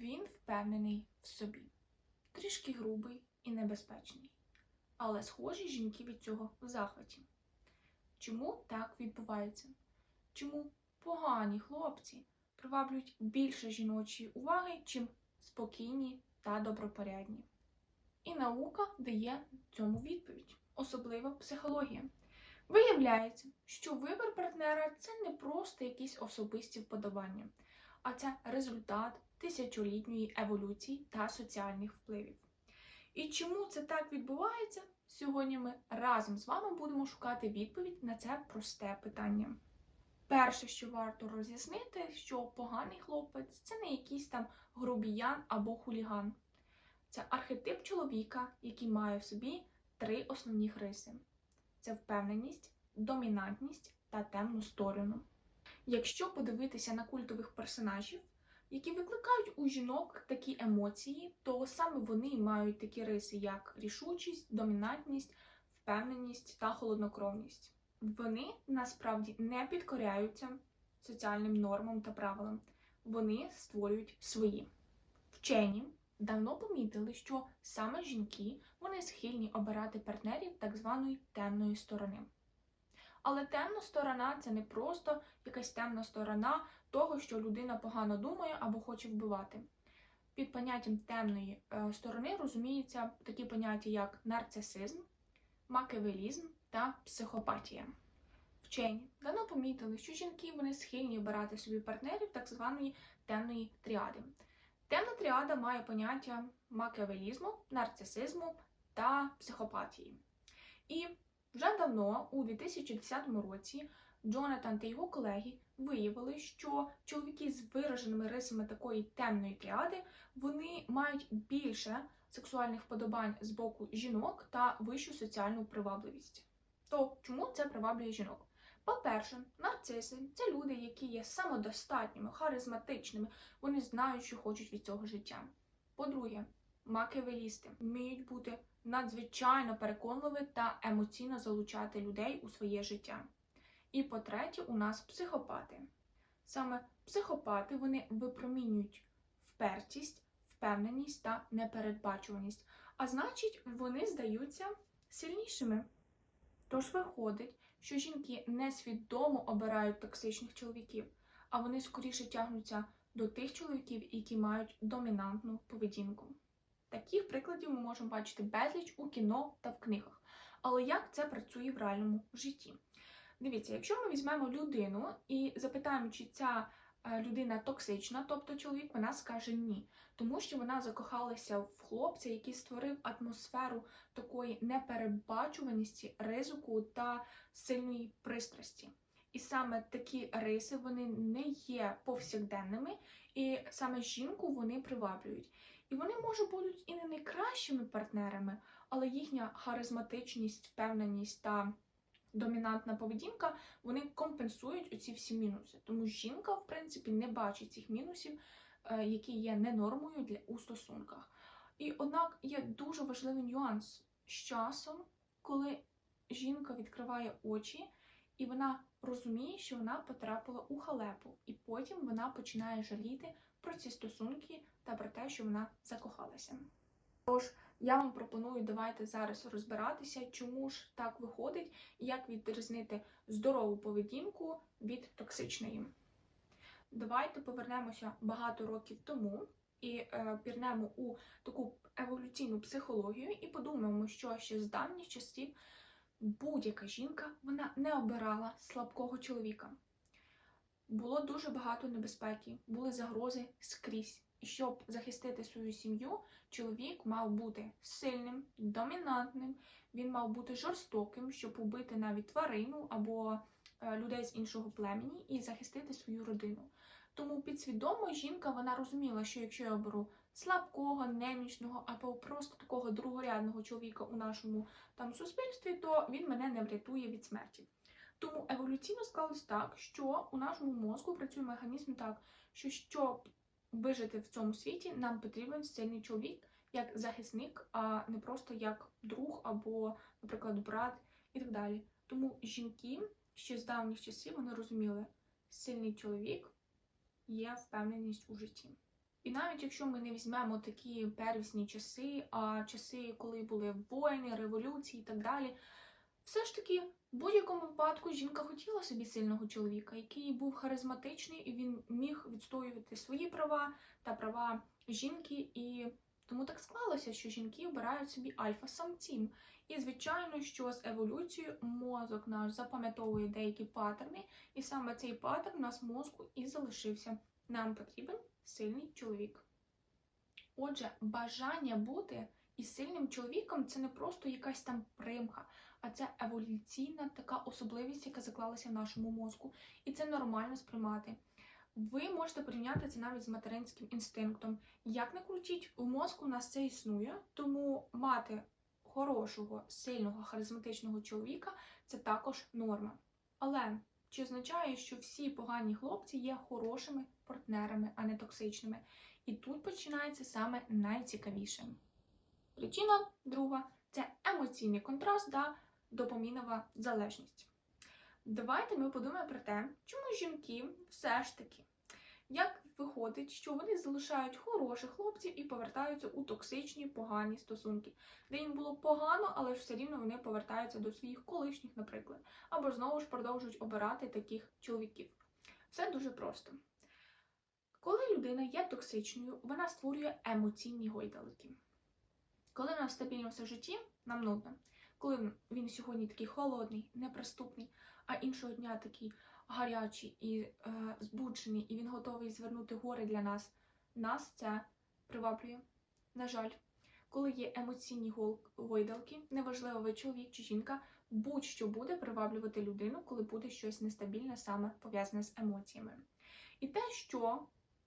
Він впевнений в собі, трішки грубий і небезпечний. Але схожі жінки від цього в захваті. Чому так відбувається? Чому погані хлопці приваблюють більше жіночої уваги, чим спокійні та добропорядні? І наука дає цьому відповідь, особливо психологія. Виявляється, що вибір партнера це не просто якісь особисті вподобання, а це результат тисячолітньої еволюції та соціальних впливів. І чому це так відбувається? Сьогодні ми разом з вами будемо шукати відповідь на це просте питання. Перше, що варто роз'яснити, що поганий хлопець це не якийсь там грубіян або хуліган. Це архетип чоловіка, який має в собі три основні риси: це впевненість, домінантність та темну сторону. Якщо подивитися на культових персонажів, які викликають у жінок такі емоції, то саме вони мають такі риси, як рішучість, домінантність, впевненість та холоднокровність. Вони насправді не підкоряються соціальним нормам та правилам, вони створюють свої. Вчені давно помітили, що саме жінки вони схильні обирати партнерів так званої темної сторони. Але темна сторона це не просто якась темна сторона того, що людина погано думає або хоче вбивати. Під поняттям темної е, сторони розуміються такі поняття, як нарцисизм, макевелізм та психопатія. Вчені давно помітили, що жінки вони схильні обирати собі партнерів так званої темної тріади. Темна тріада має поняття макіавелізму, нарцисизму та психопатії. І вже давно, у 2010 році, Джонатан та його колеги виявили, що чоловіки з вираженими рисами такої темної тріади вони мають більше сексуальних вподобань з боку жінок та вищу соціальну привабливість. То чому це приваблює жінок? По-перше, нарциси це люди, які є самодостатніми, харизматичними, вони знають, що хочуть від цього життя. По-друге, макевелісти вміють бути надзвичайно переконливі та емоційно залучати людей у своє життя. І по-третє, у нас психопати. Саме психопати вони випромінюють впертість, впевненість та непередбачуваність, а значить, вони здаються сильнішими. Тож виходить, що жінки несвідомо обирають токсичних чоловіків, а вони скоріше тягнуться до тих чоловіків, які мають домінантну поведінку. Таких прикладів ми можемо бачити безліч у кіно та в книгах. Але як це працює в реальному житті? Дивіться, якщо ми візьмемо людину і запитаємо, чи ця е, людина токсична, тобто чоловік, вона скаже ні, тому що вона закохалася в хлопця, який створив атмосферу такої непередбачуваності, ризику та сильної пристрасті. І саме такі риси вони не є повсякденними, і саме жінку вони приваблюють. І вони можуть бути і не найкращими партнерами, але їхня харизматичність, впевненість та домінантна поведінка вони компенсують оці всі мінуси. Тому жінка, в принципі, не бачить цих мінусів, е, які є ненормою для у стосунках. І однак є дуже важливий нюанс з часом, коли жінка відкриває очі, і вона розуміє, що вона потрапила у халепу, і потім вона починає жаліти про ці стосунки та про те, що вона закохалася. Тож я вам пропоную давайте зараз розбиратися, чому ж так виходить, і як відрізнити здорову поведінку від токсичної. Давайте повернемося багато років тому і е, пірнемо у таку еволюційну психологію і подумаємо, що ще з давніх часів будь-яка жінка вона не обирала слабкого чоловіка. Було дуже багато небезпеки, були загрози скрізь. І щоб захистити свою сім'ю, чоловік мав бути сильним, домінантним, він мав бути жорстоким, щоб убити навіть тварину або е, людей з іншого племені і захистити свою родину. Тому підсвідомо жінка вона розуміла, що якщо я беру слабкого, немічного або просто такого другорядного чоловіка у нашому там суспільстві, то він мене не врятує від смерті. Тому еволюційно склалось так, що у нашому мозку працює механізм так, що щоб вижити в цьому світі, нам потрібен сильний чоловік як захисник, а не просто як друг або, наприклад, брат і так далі. Тому жінки ще з давніх часів вони розуміли, сильний чоловік є впевненість у житті. І навіть якщо ми не візьмемо такі первісні часи, а часи, коли були воїни, революції і так далі, все ж таки, в будь-якому випадку жінка хотіла собі сильного чоловіка, який був харизматичний і він міг відстоювати свої права та права жінки. І тому так склалося, що жінки обирають собі альфа-самців. І звичайно, що з еволюцією мозок наш запам'ятовує деякі паттерни, і саме цей паттерн у нас мозку і залишився. Нам потрібен сильний чоловік. Отже, бажання бути із сильним чоловіком це не просто якась там примха, а це еволюційна така особливість, яка заклалася в нашому мозку, і це нормально сприймати. Ви можете порівняти це навіть з материнським інстинктом. Як не крутіть, у мозку у нас це існує, тому мати хорошого, сильного, харизматичного чоловіка це також норма. Але чи означає, що всі погані хлопці є хорошими партнерами, а не токсичними? І тут починається саме найцікавіше. Причина друга це емоційний контраст та допомінова залежність. Давайте ми подумаємо про те, чому жінки все ж таки, як виходить, що вони залишають хороших хлопців і повертаються у токсичні погані стосунки, де їм було погано, але ж все рівно вони повертаються до своїх колишніх, наприклад, або знову ж продовжують обирати таких чоловіків. Все дуже просто. Коли людина є токсичною, вона створює емоційні гойдалки. Коли вона стабільно все житті, нам нудно. Коли він сьогодні такий холодний, неприступний, а іншого дня такий гарячий і е, збуджений, і він готовий звернути гори для нас, нас це приваблює. На жаль, коли є емоційні гойдалки, неважливо, ви чоловік чи жінка, будь-що буде приваблювати людину, коли буде щось нестабільне, саме пов'язане з емоціями. І те, що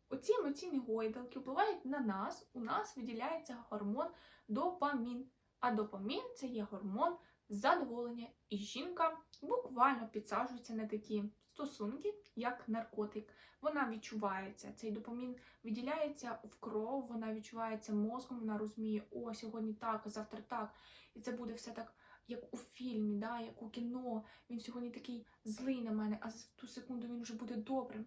оці емоційні гойдалки впливають на нас, у нас виділяється гормон допамін. А допамін це є гормон задоволення, і жінка буквально підсаджується на такі стосунки, як наркотик. Вона відчувається, цей допамін виділяється в кров, вона відчувається мозком, вона розуміє, о, сьогодні так, завтра так. І це буде все так, як у фільмі, да, як у кіно. Він сьогодні такий злий на мене, а в ту секунду він вже буде добрим.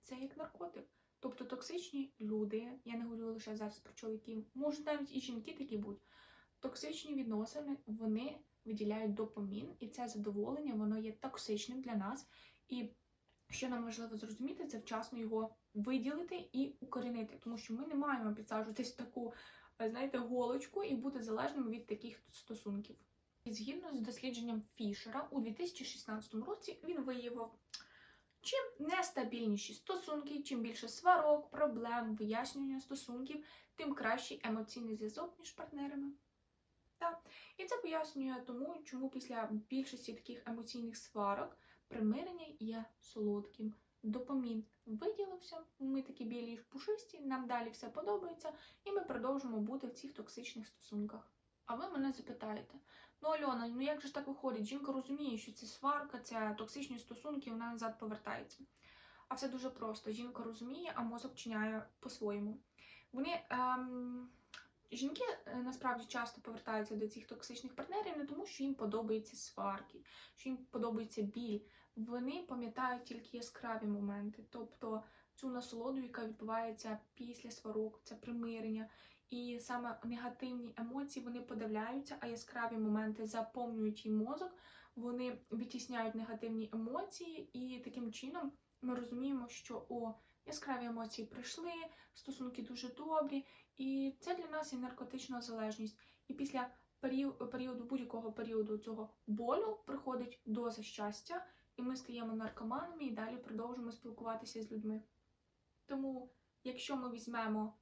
Це як наркотик. Тобто токсичні люди, я не говорю лише зараз про чоловіків, можуть навіть і жінки такі будуть. Токсичні відносини вони виділяють допамін, і це задоволення воно є токсичним для нас. І що нам важливо зрозуміти, це вчасно його виділити і укорінити, тому що ми не маємо підсаджуватись в таку, знаєте, голочку і бути залежними від таких стосунків. І згідно з дослідженням Фішера у 2016 році він виявив, чим нестабільніші стосунки, чим більше сварок, проблем, вияснювання стосунків, тим кращий емоційний зв'язок між партнерами. Так. І це пояснює тому, чому після більшості таких емоційних сварок примирення є солодким. Допамін виділився, ми такі білі й пушисті, нам далі все подобається, і ми продовжимо бути в цих токсичних стосунках. А ви мене запитаєте: ну Альона, ну як же так виходить? Жінка розуміє, що це сварка, це токсичні стосунки, вона назад повертається. А все дуже просто. Жінка розуміє, а мозок чиняє по-своєму. Вони. Ем... Жінки е, насправді часто повертаються до цих токсичних партнерів не тому, що їм подобаються сварки, що їм подобається біль. Вони пам'ятають тільки яскраві моменти, тобто цю насолоду, яка відбувається після сварок, це примирення. І саме негативні емоції вони подавляються, а яскраві моменти заповнюють їм мозок, вони витісняють негативні емоції, і таким чином ми розуміємо, що о, яскраві емоції прийшли, стосунки дуже добрі. І це для нас є наркотична залежність. І після періоду будь-якого періоду цього болю приходить доза щастя, і ми стаємо наркоманами і далі продовжуємо спілкуватися з людьми. Тому, якщо ми візьмемо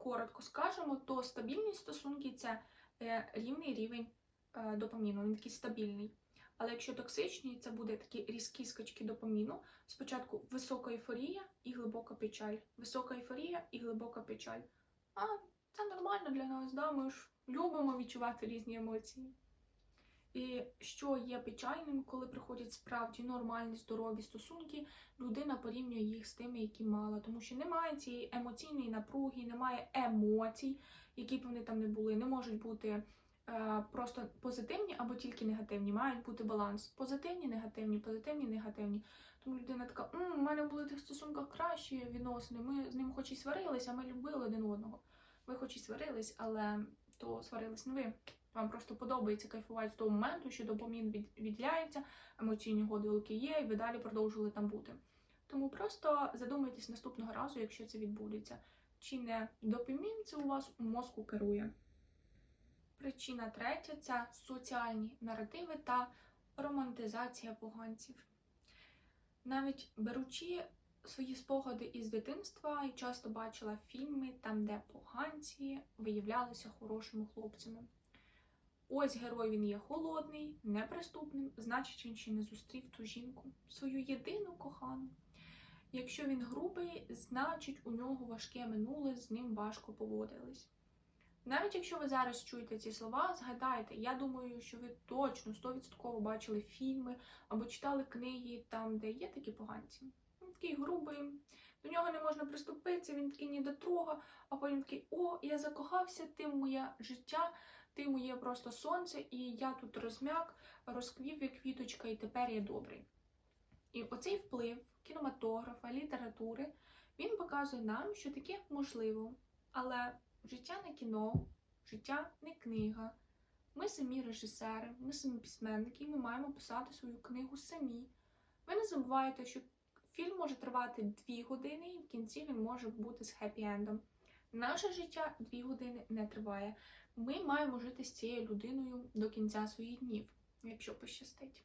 коротко скажемо, то стабільні стосунки це е, рівний рівень е, допаміну, він такий стабільний. Але якщо токсичні, це буде такі різкі скачки допаміну. Спочатку висока ейфорія і глибока печаль. Висока ейфорія і глибока печаль. А це нормально для нас, да? ми ж любимо відчувати різні емоції. І що є печальним, коли приходять справді нормальні, здорові стосунки, людина порівнює їх з тими, які мала, тому що немає цієї емоційної напруги, немає емоцій, які б вони там не були. Не можуть бути просто позитивні або тільки негативні. Мають бути баланс. Позитивні, негативні, позитивні, негативні. Тому людина така, «М, у мене були в тих стосунках кращі відносини. Ми з ним хоч і сварилися, ми любили один одного. Ви хоч і сварились, але то сварились не ви. Вам просто подобається кайфувати з того моменту, що допомін від, відділяється, емоційні годилки є, і ви далі продовжували там бути. Тому просто задумайтесь наступного разу, якщо це відбудеться. Чи не допамін це у вас у мозку керує? Причина третя це соціальні наративи та романтизація поганців. Навіть беручи свої спогади із дитинства, я часто бачила фільми, там, де поганці виявлялися хорошими хлопцями. Ось герой він є холодний, неприступним, значить він ще не зустрів ту жінку, свою єдину кохану. Якщо він грубий, значить у нього важке минуле, з ним важко поводились. Навіть якщо ви зараз чуєте ці слова, згадайте, я думаю, що ви точно 100% бачили фільми або читали книги там, де є такі поганці. Він такий грубий, до нього не можна приступитися, він такий недотрога, а потім такий, о, я закохався, ти моє життя, ти моє просто сонце, і я тут розм'як, розквів як квіточка, і тепер я добрий. І оцей вплив кінематографа, літератури, він показує нам, що таке можливо. Але життя не кіно, життя не книга. Ми самі режисери, ми самі письменники, і ми маємо писати свою книгу самі. Ви не забувайте, що фільм може тривати дві години, і в кінці він може бути з хеппі-ендом. Наше життя дві години не триває. Ми маємо жити з цією людиною до кінця своїх днів, якщо пощастить.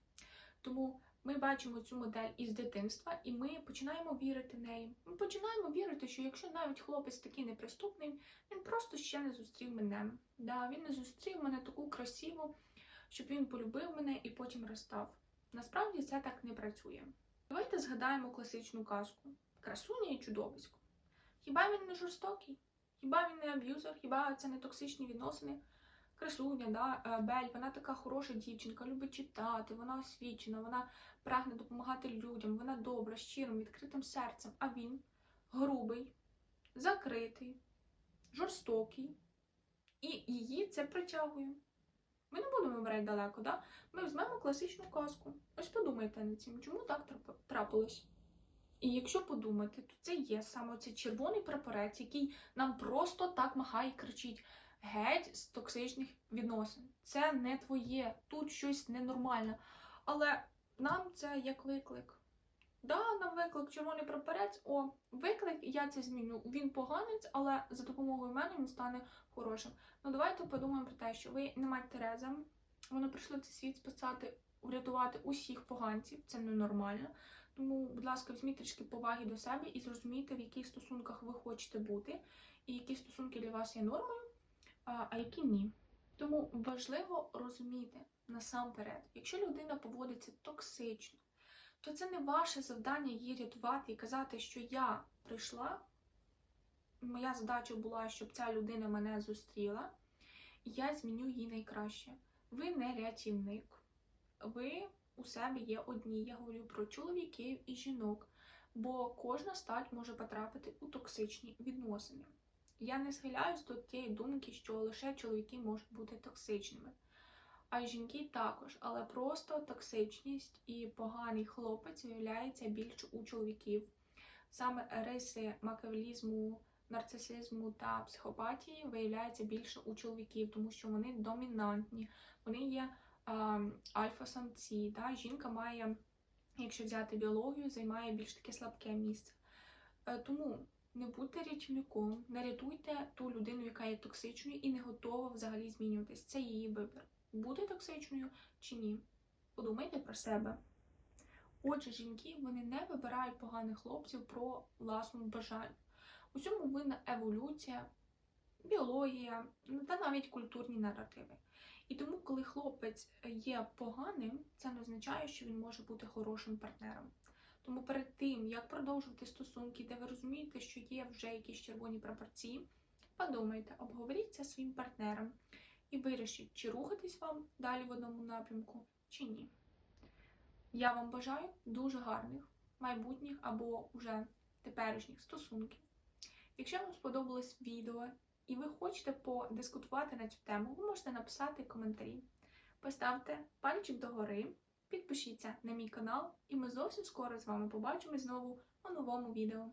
Тому ми бачимо цю модель із дитинства, і ми починаємо вірити в неї. Ми починаємо вірити, що якщо навіть хлопець такий неприступний, він просто ще не зустрів мене. Да, він не зустрів мене таку красиву, щоб він полюбив мене і потім розстав. Насправді це так не працює. Давайте згадаємо класичну казку красуня і чудовисько. Хіба він не жорстокий? Хіба він не аб'юзер? Хіба це не токсичні відносини? Красуня, да, е, Бель, вона така хороша дівчинка, любить читати, вона освічена, вона прагне допомагати людям, вона добра, щирим, відкритим серцем. А він грубий, закритий, жорстокий. І її це притягує. Ми не будемо брати далеко, да? ми візьмемо класичну казку. Ось подумайте над цим, чому так трапилось. І якщо подумати, то це є саме цей червоний прапорець, який нам просто так махає і кричить геть з токсичних відносин. Це не твоє, тут щось ненормальне. Але нам це як виклик. Да, нам виклик червоний прапорець. О, виклик, я це зміню. Він поганець, але за допомогою мене він стане хорошим. Ну давайте подумаємо про те, що ви не мать Тереза. Вони прийшли в цей світ спасати, врятувати усіх поганців. Це ненормально. Тому, будь ласка, візьміть трішки поваги до себе і зрозумійте, в яких стосунках ви хочете бути, і які стосунки для вас є нормою, а, які ні. Тому важливо розуміти насамперед, якщо людина поводиться токсично, то це не ваше завдання її рятувати і казати, що я прийшла. Моя задача була, щоб ця людина мене зустріла, і я зміню її найкраще. Ви не рятівник. Ви у себе є одні. Я говорю про чоловіків і жінок, бо кожна стать може потрапити у токсичні відносини. Я не схиляюсь до тієї думки, що лише чоловіки можуть бути токсичними, а й жінки також, але просто токсичність і поганий хлопець виявляється більше у чоловіків. Саме риси макавелізму, нарцисизму та психопатії виявляються більше у чоловіків, тому що вони домінантні, вони є альфа-самці. Да? Жінка має, якщо взяти біологію, займає більш таке слабке місце. Е, Тому не будьте рятівником, не рятуйте ту людину, яка є токсичною і не готова взагалі змінюватись. Це її вибір. Бути токсичною чи ні. Подумайте про себе. Отже, жінки вони не вибирають поганих хлопців про власну бажання. У цьому винна еволюція, біологія та навіть культурні наративи. І тому, коли хлопець є поганим, це не означає, що він може бути хорошим партнером. Тому перед тим, як продовжувати стосунки, де ви розумієте, що є вже якісь червоні пропорції, подумайте, обговоріть це своїм партнером і вирішіть, чи рухатись вам далі в одному напрямку, чи ні. Я вам бажаю дуже гарних майбутніх або уже теперішніх стосунків. Якщо вам сподобалось відео і ви хочете подискутувати на цю тему, ви можете написати коментарі. Поставте пальчик догори підпишіться на мій канал, і ми зовсім скоро з вами побачимось знову у новому відео.